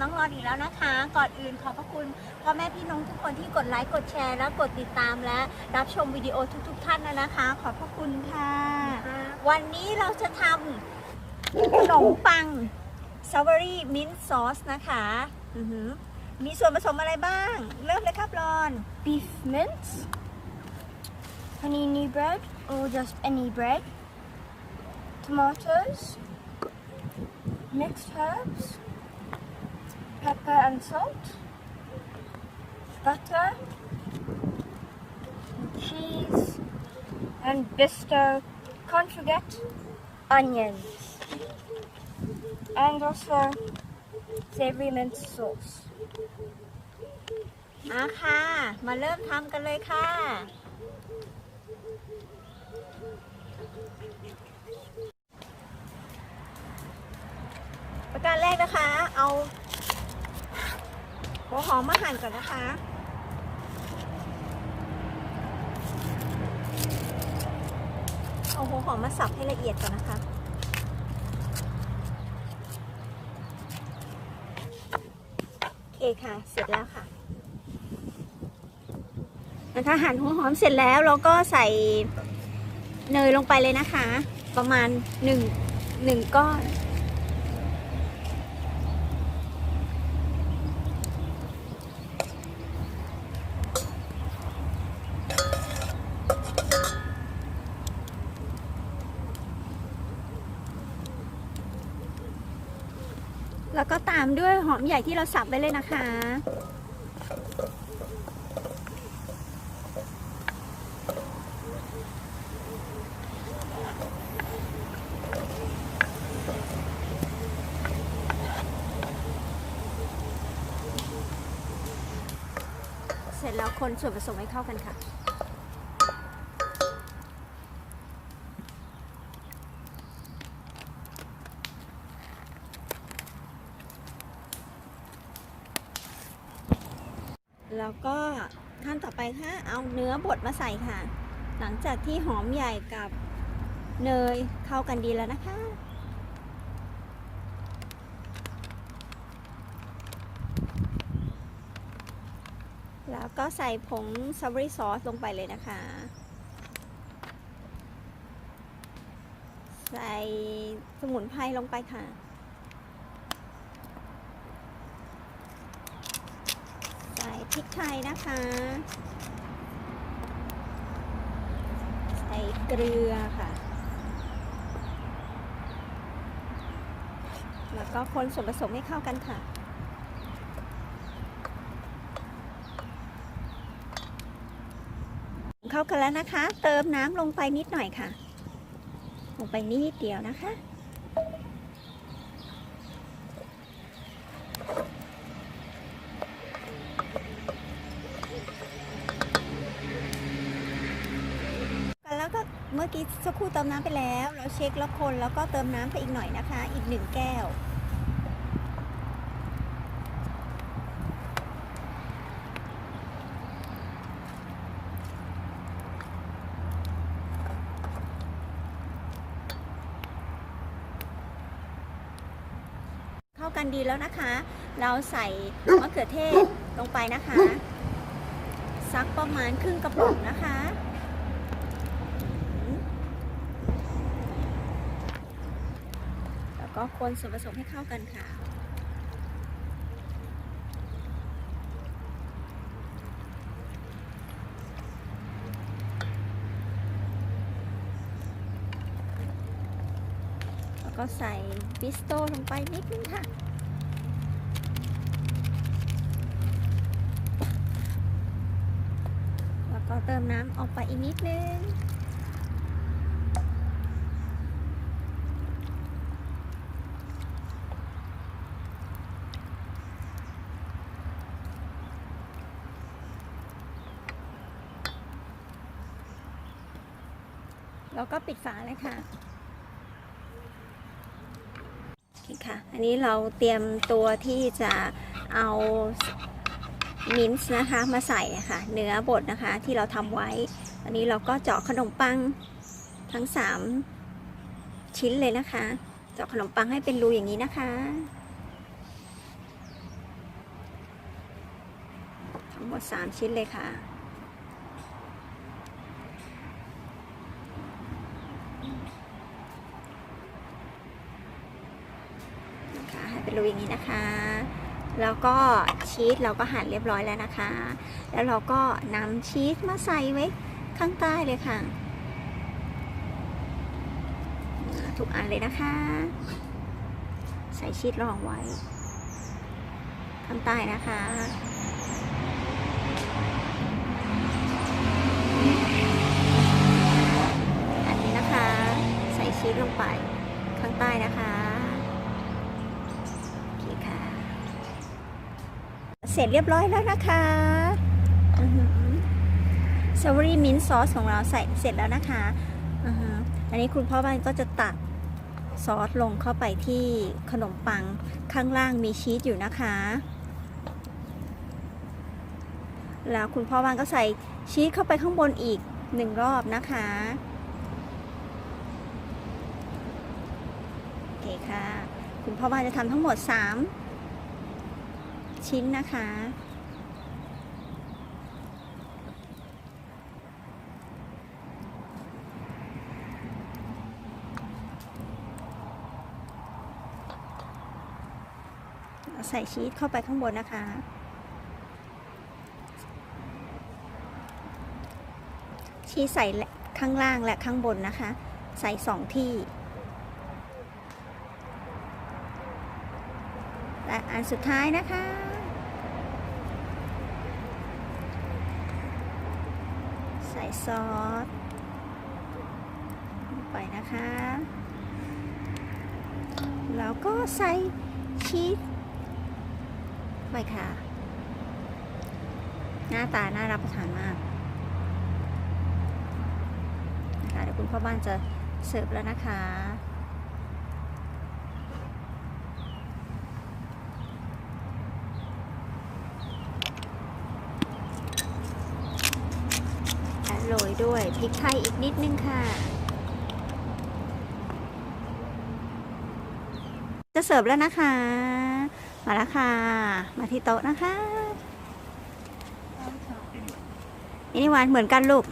น้องรอนอีกแล้วนะคะ ก่อนอื่นขอบพระคุณพ่อแม่พี่น้องทุกคนที่กดไลค์กดแชร์และกดติดตามและรับชมวิดีโอทุกๆทท่านนะคะ ขอบพระคุณค่ะ วันนี้เราจะทำขนมปังซาวรี่มิ้นซอสนะคะมีส่วนผสมอะไรบ้าง เริ่มเลยครับรอน beef mince panini bread or just any bread tomatoes mixed herbs pepper and salt, butter, cheese, and Bisto, can't forget, onions, and also savory mint sauce. มาค่ะ มาเริ่มทำกันเลยค่ะ ประการแรกนะคะ เอา หัวหอมมาหั่นก่อนนะคะเอาหัวหอมมาสับให้ละเอียดก่อนนะคะโอเคค่ะ เสร็จแล้วค่ะนะคะหั่นหัวหอมเสร็จแล้วเราก็ใส่เนยลงไปเลยนะคะ ประมาณหนึ่งหนึ่งก้อน แล้วก็ตามด้วยหอมใหญ่ที่เราสับไว้เลยนะคะ เสร็จแล้วคนส่วนผสมให้เข้ากันค่ะ แล้วก็ขั้นต่อไปค่ะเอาเนื้อบดมาใส่ค่ะ หลังจากที่หอมใหญ่กับเนยเข้ากันดีแล้วนะคะ แล้วก็ใส่ผงซาวรี่ซอสลงไปเลยนะคะ ใส่สมุนไพรลงไปค่ะ ใส่ พริกไทยนะคะ ใส่เกลือค่ะ แล้วก็คนส่วนผสมให้เข้ากันค่ะเข้ากันแล้วนะคะ เติมน้ำลงไปนิดหน่อยค่ะ ลงไปนิดเดียวนะคะ มื่อกี้สักครู่เติมน้ำไปแล้ว เราเช็คแล้วคนแล้วก็เติมน้ำไปอีกหน่อยนะคะ อีกหนึ่งแก้ว เข้ากันดีแล้วนะคะ เราใส่มะเขือเทศลงไปนะคะ สักประมาณครึ่งกระปุกนะคะ แล้วก็คนส่วนผสมให้เข้ากันค่ะ แล้วก็ใส่บิสโต้ลงไปนิดนึงค่ะแล้วก็เติมน้ำออกไปอีกนิดนึง แล้วก็ปิดฝาเลยค่ะโอเคค่ะ อันนี้เราเตรียมตัวที่จะเอามินส์นะคะมาใส่ค่ะ เนื้อบดนะคะที่เราทำไว้ อันนี้เราก็เจาะขนมปังทั้ง 3 ชิ้นเลยนะคะ เจาะขนมปังให้เป็นรูอย่างนี้นะคะทั้งหมด 3 ชิ้นเลยค่ะ เป็นรูอย่างนี้นะคะ แล้วก็ชีสเราก็หั่นเรียบร้อยแล้วนะคะ แล้วเราก็นำชีสมาใส่ไว้ข้างใต้เลยค่ะ ทุกอันเลยนะคะ ใส่ชีสรองไว้ข้างใต้นะคะ ร็จเรียบร้อยแล้วนะคะซาวรี่มิ้นซอสของเราใส่เสร็จแล้วนะคะอือฮึอันนี้คุณพ่อบ้านก็จะตักซอสลงเข้าไปที่ขนมปังข้างล่างมีชีสอยู่นะคะ แล้วคุณพ่อบ้านก็ใส่ชีสเข้าไปข้างบนอีกหนึ่งรอบนะคะโอเคค่ะ คุณพ่อบ้านจะทำทั้งหมด 3 ชิ้นนะคะ ใส่ชีสเข้าไปข้างบนนะคะชีสใส่ข้างล่างและข้างบนนะคะ ใส่สองที่ และ อันสุดท้ายนะคะ ใส่ซอสไปนะคะ แล้วก็ใส่ชีสไปค่ะ หน้าตาน่ารับประทานมากนะคะเดี๋ยวคุณพ่อบ้านจะเสิร์ฟแล้วนะคะ และโร ยด้วยพริกไทยอีกนิดนึงค่ะ จะเสิร์ฟแล้วนะคะ มาแล้วค่ะ มาที่โต๊ะนะคะนี่หวานเหมือนกันลูก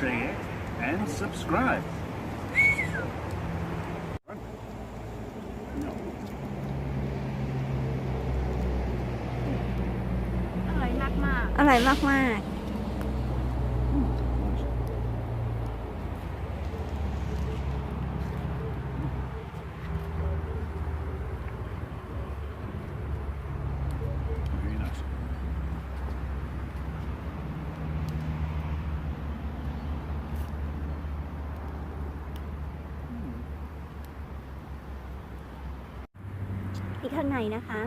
share, and subscribe. No. อร่อ ที่ข้างในนะคะ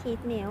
ชีสเนื้อ